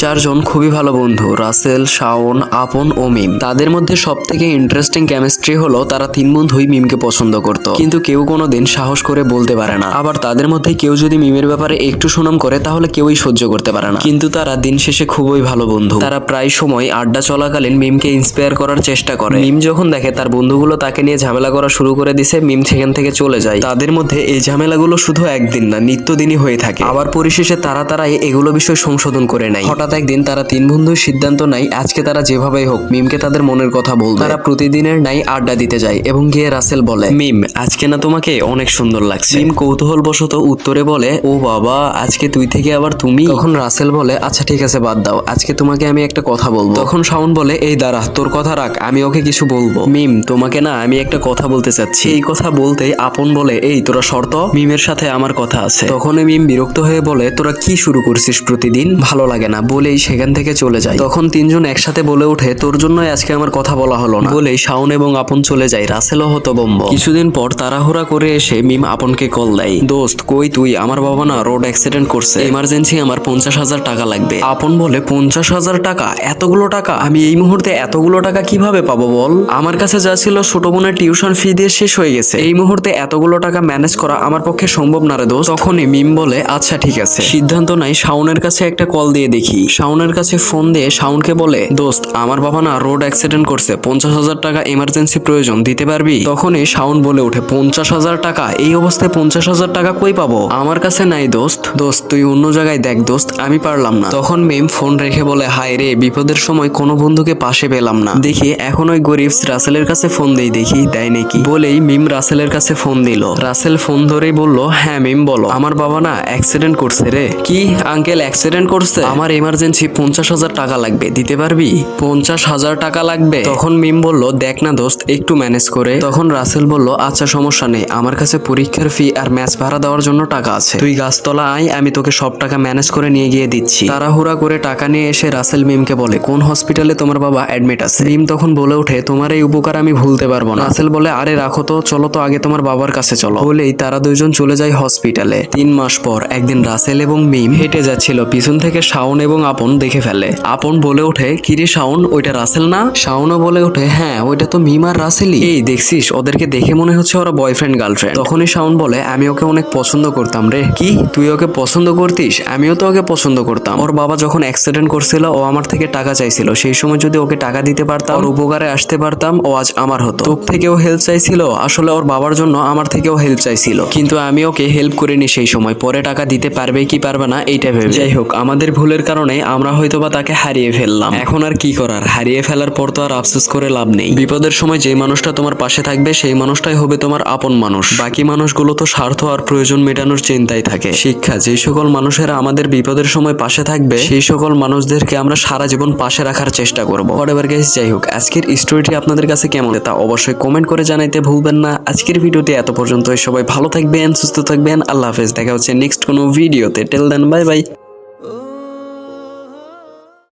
চারজন খুবই ভালো বন্ধু, রাসেল, শাওন, আপন ও মিম। তাদের মধ্যে সব থেকে ইন্টারেস্টিং কেমিস্ট্রি হলো তারা তিন বন্ধুই মিমকে পছন্দ করত। কিন্তু কেউ কোনোদিন সাহস করে বলতে পারে না। আবার তাদের মধ্যে কেউ যদি মিমের ব্যাপারে একটু সুনাম করে, তাহলে কেউই সহ্য করতে পারে না। কিন্তু তারা দিন শেষে খুবই ভালো বন্ধু। তারা প্রায় সময় আড্ডা চলাকালীন মিমকে ইন্সপায়ার করার চেষ্টা করে। মিম যখন দেখে তার বন্ধুগুলো তাকে নিয়ে ঝামেলা করা শুরু করে দিছে, মিম সেখান থেকে চলে যায়। তাদের মধ্যে এই ঝামেলাগুলো শুধু একদিন না, নিত্যদিনই হয়ে থাকে। আবার পরিশেষে তারা তারাই এগুলো বিষয় সংশোধন করে নেয়। হঠাৎ একদিন তারা তিন বন্ধুর সিদ্ধান্ত নাই আজকে তারা যেভাবেই হোক মিমকে তাদের মনের কথা বলবে। তারা প্রতিদিনের নাই আড্ডা দিতে যায় এবং গিয়ে রাসেল বলে মিম আজকে না তোমাকে অনেক সুন্দর লাগছে। মিম কৌতূহল বশত উত্তরে বলে ও বাবা আজকে তুই থেকে আবার তুমি? তখন রাসেল বলে আচ্ছা ঠিক আছে বাদ দাও আজকে তোমাকে আমি একটা কথা বলব। তখন শাওন বলে এই দাঁড়া তোর কথা রাখ আমি ওকে কিছু বলব। মিম তোমাকে না আমি একটা কথা বলতে চাচ্ছি। এই কথা বলতেই আপন বলে এই তোরা শর্ত? মিমের সাথে আমার কথা আছে। তখন মিম বিরক্ত হয়ে বলে তোরা কি শুরু করছিস প্রতিদিন? ভালো লাগে না বলেই সেখান থেকে চলে যায় তখন তিনজন একসাথে বলে ওঠে, তোর জন্যই আজকে আমার কথা বলা হলো না। বলেই শাওন এবং আপন চলে যায় রাসেলও হতো বম্ব কিছুদিন পর তাড়াহুড়া করে এসে মিম আপনকে কল দেয়। দোস্ত, কই তুই? আমার বাবা না রোড অ্যাক্সিডেন্ট করছে। ইমার্জেন্সি আমার পঞ্চাশ হাজার টাকা লাগবে। আপন বলে, পঞ্চাশ হাজার টাকা? এতগুলো টাকা? আমি এই মুহূর্তে এতগুলো টাকা কীভাবে পাবো বল? আমার কাছে যা ছিল ছোট বোনের টিউশন ফি দিয়ে শেষ হয়ে গেছে। এই মুহূর্তে এতগুলো টাকা ম্যানেজ করা আমার পক্ষে সম্ভব না রে দোস্ত। তখনই মিম বলে আচ্ছা ঠিক আছে। সিদ্ধান্ত নাই শাওনের কাছে একটা কল দিয়ে দেখি। শাওনের কাছে ফোন দিয়ে শাওনকে বলে, দোস্ত, আমার বাবা না রোড অ্যাক্সিডেন্ট করছে, পঞ্চাশ হাজার টাকা এমার্জেন্সি প্রয়োজন, দিতে পারবি? তখনই শাওন বলে ওঠে, পঞ্চাশ হাজার টাকা? এই অবস্থায় পঞ্চাশ হাজার টাকা কই পাবো? আমার কাছে নাই, দোস্ত। দোস্ত, তুই অন্য জায়গায় দেখ, দোস্ত, আমি পারলাম না। তখন মেম ফোন রেখে বলে, হায় রে, বিপদের সময় কোনো বন্ধুকে পাশে পেলাম না। দেখি এখন ওই গরিব রাসেলের কাছে ফোন দেই, দেখি দেয় নাকি। বলেই মিম রাসেলের কাছে ফোন দিল। রাসেল ফোন ধরেই বলল হ্যাঁ মিম, বলো। আমার বাবা না অ্যাক্সিডেন্ট করছে রে। কি? আঙ্কেল অ্যাক্সিডেন্ট করছে? আমার এমার্জেন্সি পঞ্চাশ হাজার টাকা লাগবে, দিতে পারবি? পঞ্চাশ হাজার টাকা লাগবে। তখন মিম বলল, দেখ না দোস্ত, একটু ম্যানেজ করে। তখন রাসেল বলল আচ্ছা সমস্যা নেই। আমার কাছে পরীক্ষার ফি আর ম্যাচ ভাড়া দেওয়ার জন্য টাকা আছে। তুই গাছতলা আয়, আমি তোকে সব টাকা ম্যানেজ করে নিয়ে গিয়ে দিচ্ছি। তাড়াহুড়া করে টাকা নিয়ে এসে রাসেল মিমকে বলে, কোন হসপিটালে তোমার বাবা অ্যাডমিট আছে? মিম তখন বলে ওঠে, তোমার এই উপকার আমি ভুলতে পারব না। রাসেল বলে, আরে, রাখো তো, চলো তো আগে তোমার বাবার কাছে চলো। বলেই তারা দুইজন চলে যায় হসপিটালে তিন মাস পর একদিন রাসেল এবং মিম হেঁটে যাচ্ছিল, পিছন থেকে শাওন এবং আপন দেখে ফেলে। আপন বলে ওঠে, কিরে শাওন, ওইটা রাসেল না? শাওনও বলে ওঠে হ্যাঁ ওইটা তো মিম আর রাসেলই। এই, দেখছিস, ওদেরকে দেখে মনে হচ্ছে ওরা বয়ফ্রেন্ড গার্লফ্রেন্ড তখনই শাওন বলে, আমি ওকে অনেক পছন্দ করতাম রে। কি? তুই ওকে পছন্দ করতিস? আমিও তো ওকে পছন্দ করতাম। ওর বাবা যখন অ্যাক্সিডেন্ট করছিল, ও আমার থেকে টাকা চাইছিল। সেই সময় যদি ওকে টাকা দিতে পারতাম, ওর উপকারে আসতে পারতাম, ও আজ আমার হতো। তোর থেকেও হেল্প চাইছিল? আসলে ওর বাবার জন্য আমার থেকেও হেল্প চাইছিল। কিন্তু আমি ওকে হেল্প করিনি সেই সময়। পরে টাকা দিতে পারবে কি পারবে না, এইটা ভেবে। যাই হোক, আমাদের ভুলের কারণে আমরা হয়তো বা তাকে হারিয়ে ফেললাম। এখন আর কি করার? হারিয়ে ফেলার পর তো আর আফসোস করে লাভ নেই। বিপদের সময় যে মানুষটা তোমার পাশে থাকবে, সেই মানুষটাই হবে তোমার আপন মানুষ। বাকি মানুষগুলো তো স্বার্থ আর প্রয়োজন মেটানোর চিন্তায় থাকে। শিক্ষা, যে সকল মানুষেরা আমাদের বিপদের সময় পাশে থাকবে, সেই সকল মানুষদেরকে আমরা সারা জীবন পাশে রাখার চেষ্টা করব। হোয়াটএভার গাইস যাই হোক, আজকের স্টোরিটি আপনাদের কাছে কেমন তা অবশ্যই কমেন্ট করে জানাইতে ভুলবেন না। আজকের ভিডিওতে এত পর্যন্ত সবাই ভালো থাকবেন, সুস্থ থাকবেন। আল্লাহ হাফেজ। দেখা হচ্ছে নেক্সট কোনো ভিডিওতে টেল দেন বাই বাই